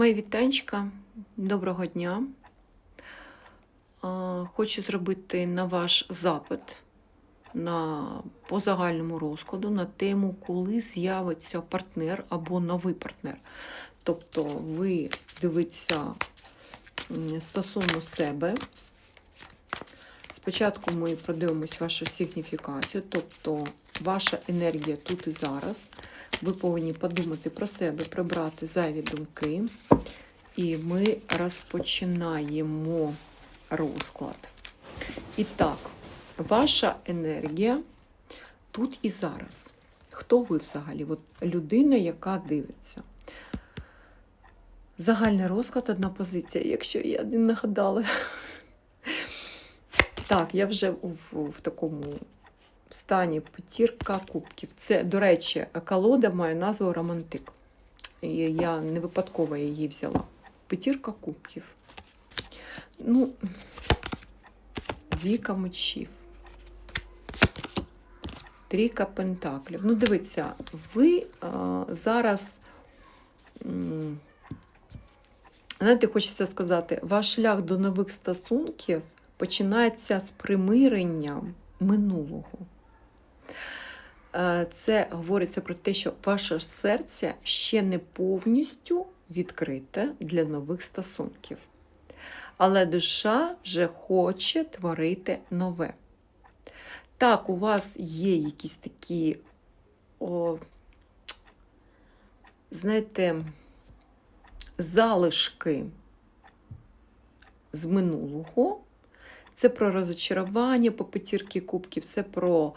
Мої вітанчика, доброго дня. Хочу зробити на ваш запит на, по загальному розкладу на тему, коли з'явиться партнер або новий партнер. Тобто ви дивитеся стосовно себе. Спочатку ми продивимось вашу сигніфікацію, тобто ваша енергія тут і зараз. Ви повинні подумати про себе, прибрати зайві думки. І ми розпочинаємо розклад. І так, ваша енергія тут і зараз. Хто ви взагалі? От людина, яка дивиться. Загальний розклад, одна позиція, якщо я не нагадала. Так, я вже в, в такому стані п'ятірка кубків. Це, до речі, колода має назву Романтик. І я не випадково її взяла. П'ятірка кубків. Ну, двійка мечів. Трійка пентаклів. Ну, дивіться, ви а, зараз. Знаєте, хочеться сказати, ваш шлях до нових стосунків починається з примиренням минулого. Е, Це говориться про те, що ваше серце ще не повністю відкрите для нових стосунків. Але душа вже хоче творити нове. Так, у вас є якісь такі, о, знаєте, залишки з минулого. Це про розочарування по п'ятірки кубків, це про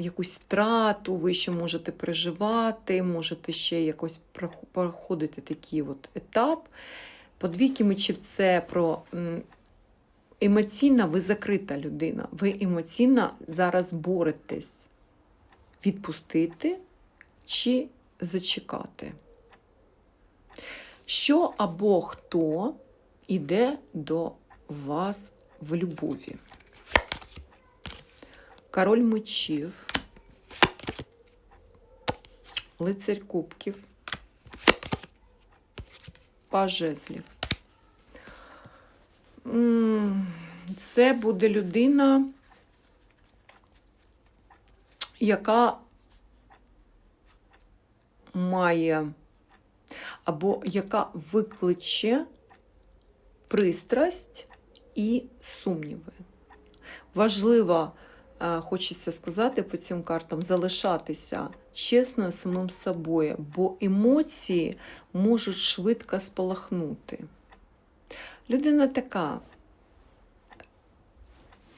якусь втрату, ви ще можете переживати, можете ще якось проходити такий от етап. По двійки мечів це про емоційна, ви закрита людина. Ви емоційно зараз боретесь відпустити чи зачекати. Що або хто іде до вас в любові? Король мечів, лицарь кубків, паж жезлів. М, Це буде людина, яка має або яка викличе пристрасть і сумніви. Важливо, е, хочеться сказати по цим картам, залишатися чесною самим собою, бо емоції можуть швидко спалахнути. Людина така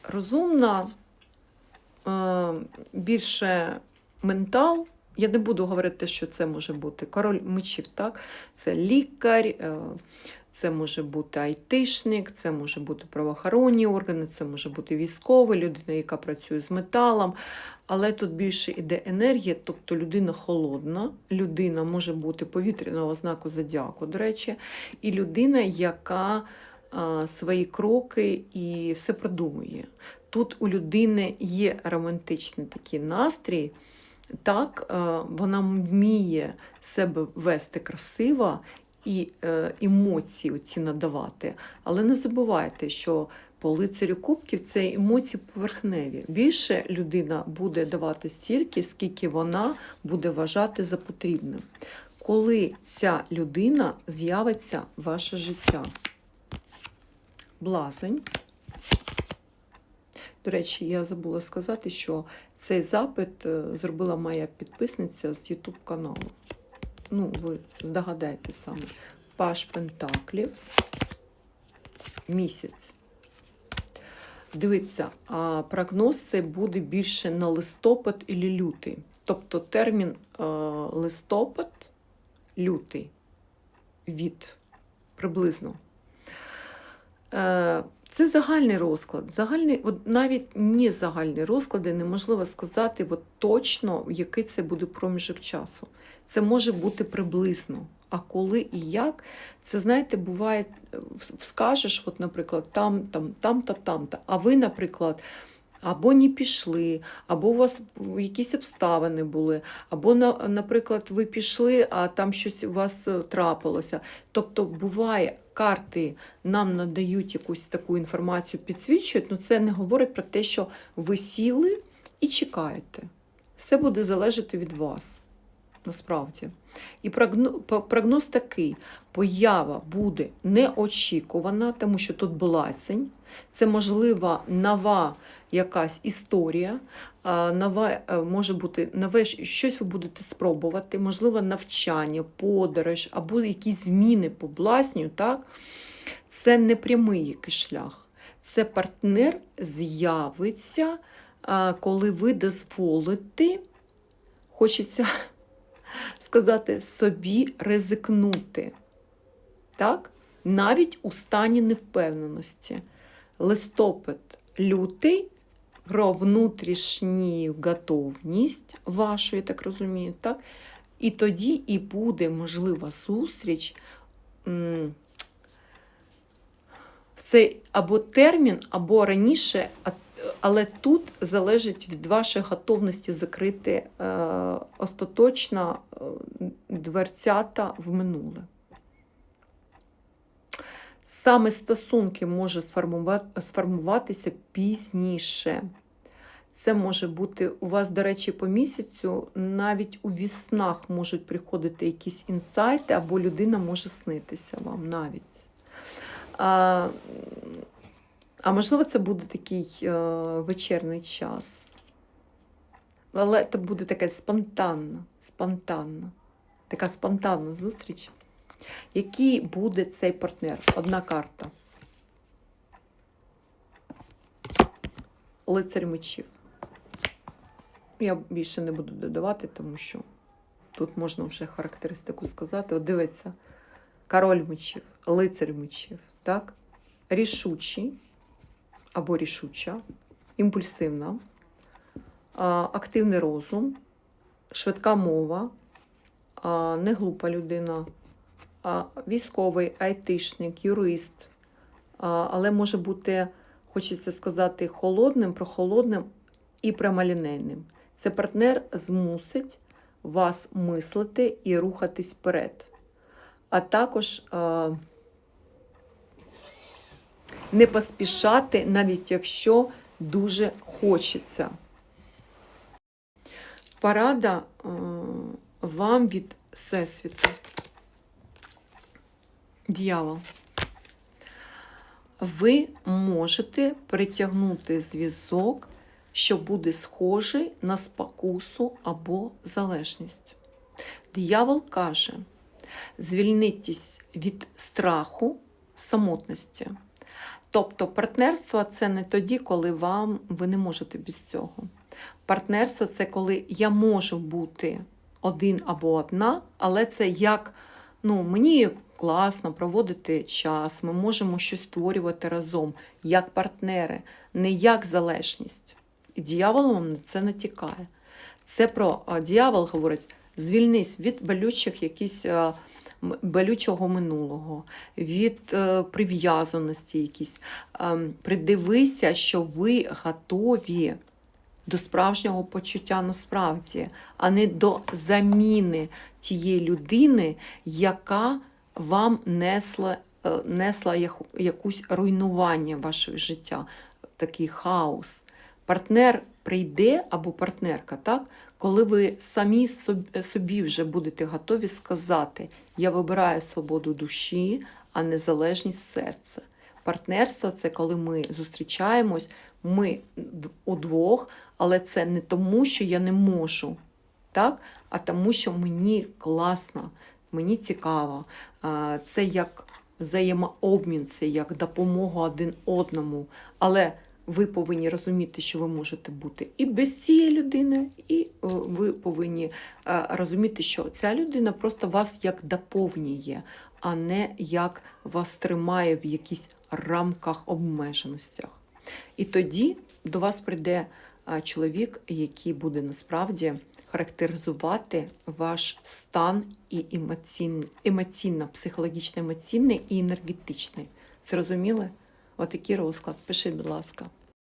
розумна, е, більше ментал. Я не буду говорити, що це може бути король мечів, так? Це лікар, е, це може бути айтишник, це може бути правоохоронні органи, це може бути військовий, людина, яка працює з металом. Але тут більше йде енергія, тобто людина холодна, людина може бути повітряного знаку зодіаку, до речі, і людина, яка а, свої кроки і все продумує. Тут у людини є романтичний такий настрій. Так, вона вміє себе вести красиво і е, емоції ці надавати. Але не забувайте, що по лицарю кубків це емоції поверхневі. Більше людина буде давати стільки, скільки вона буде вважати за потрібним. Коли ця людина з'явиться в ваше життя. Блазень. До речі, я забула сказати, що цей запит е, зробила моя підписниця з YouTube каналу. Ну, ви здогадаєте саме. Паш Пентаклів. Місяць. Дивіться, а прогноз це буде більше на листопад і лютий. Тобто термін е, листопад, лютий від приблизно. Е, Це загальний розклад. Загальний, от навіть не загальні розклади неможливо сказати от точно, який це буде проміжок часу. Це може бути приблизно. А коли і як, це знаєте, буває, в- скажеш, от, наприклад, там, там, там-то, там-то. А ви, наприклад, або не пішли, або у вас якісь обставини були, або, на- наприклад, ви пішли, а там щось у вас е, трапилося. Тобто, буває, карти нам надають якусь таку інформацію, підсвічують, але це не говорить про те, що ви сіли і чекаєте. Все буде залежати від вас, насправді. І прогноз такий: поява буде неочікувана, тому що тут блазень. Це можлива нова якась історія, нове, може бути нове щось ви будете спробувати, можливо, навчання, подорож або якісь зміни по блазню, так? Це не прямий якийсь шлях. Це партнер з'явиться, коли ви дозволите, хочеться сказати, собі ризикнути. Так? Навіть у стані невпевненості. Листопад, лютий про внутрішню готовність вашу, я так розумію, так? І тоді і буде можлива зустріч в цей або термін, або раніше, але тут залежить від вашої готовності закрити е, остаточно е, дверцята в минуле. Саме стосунки може сформуватися пізніше. Це може бути у вас, до речі, по місяцю, навіть у віснах можуть приходити якісь інсайти, або людина може снитися вам навіть. А, можливо, це буде такий е, вечірний час. Але це буде таке спонтанно, спонтанно, така спонтанна зустріч. Який буде цей партнер? Одна карта. Лицарь мечів. Я більше не буду додавати, тому що тут можна вже характеристику сказати. От дивиться, король мечів, лицарь мечів, так? Рішучий або рішуча, імпульсивна, активний розум, швидка мова, а, не глупа людина, військовий, айтишник, юрист, але може бути, хочеться сказати, холодним, прохолодним і прямолінейним. Це партнер змусить вас мислити і рухатись вперед. А також не поспішати, навіть якщо дуже хочеться. Порада а, вам від Всесвіту. Дьявол. Ви можете притягнути зв'язок, що буде схожий на спокусу або залежність. Диявол каже: звільнитесь від страху, самотності. Тобто партнерство це не тоді, коли вам ви не можете без цього. Партнерство це коли я можу бути один або одна, але це як ну, мені класно проводити час, ми можемо щось створювати разом, як партнери, не як залежність. І дьявол вам на це натякає. Це про дьявол говорить: звільнись від болючих якісь. Болючого минулого, від е, прив'язаності якісь. Ем, придивися, що ви готові до справжнього почуття насправді, а не до заміни тієї людини, яка вам несла, е, несла якусь руйнування вашого життя, такий хаос. Партнер прийде або партнерка, так? Коли ви самі собі вже будете готові сказати: Я вибираю свободу душі, а незалежність серця. Партнерство це коли ми зустрічаємось, ми удвох, але це не тому, що я не можу, так? а тому, що мені класно, мені цікаво. Це як взаємообмін, це як допомога один одному. Але ви повинні розуміти, що ви можете бути і без цієї людини, і е, ви повинні е, розуміти, що ця людина просто вас як доповнює, а не як вас тримає в якісь рамках обмеженостях. І тоді до вас прийде чоловік, який буде насправді характеризувати ваш стан і емоційно, емоційно психологічно емоційний і енергетичний. Зрозуміли? Отакий розклад. Пишіть, будь ласка.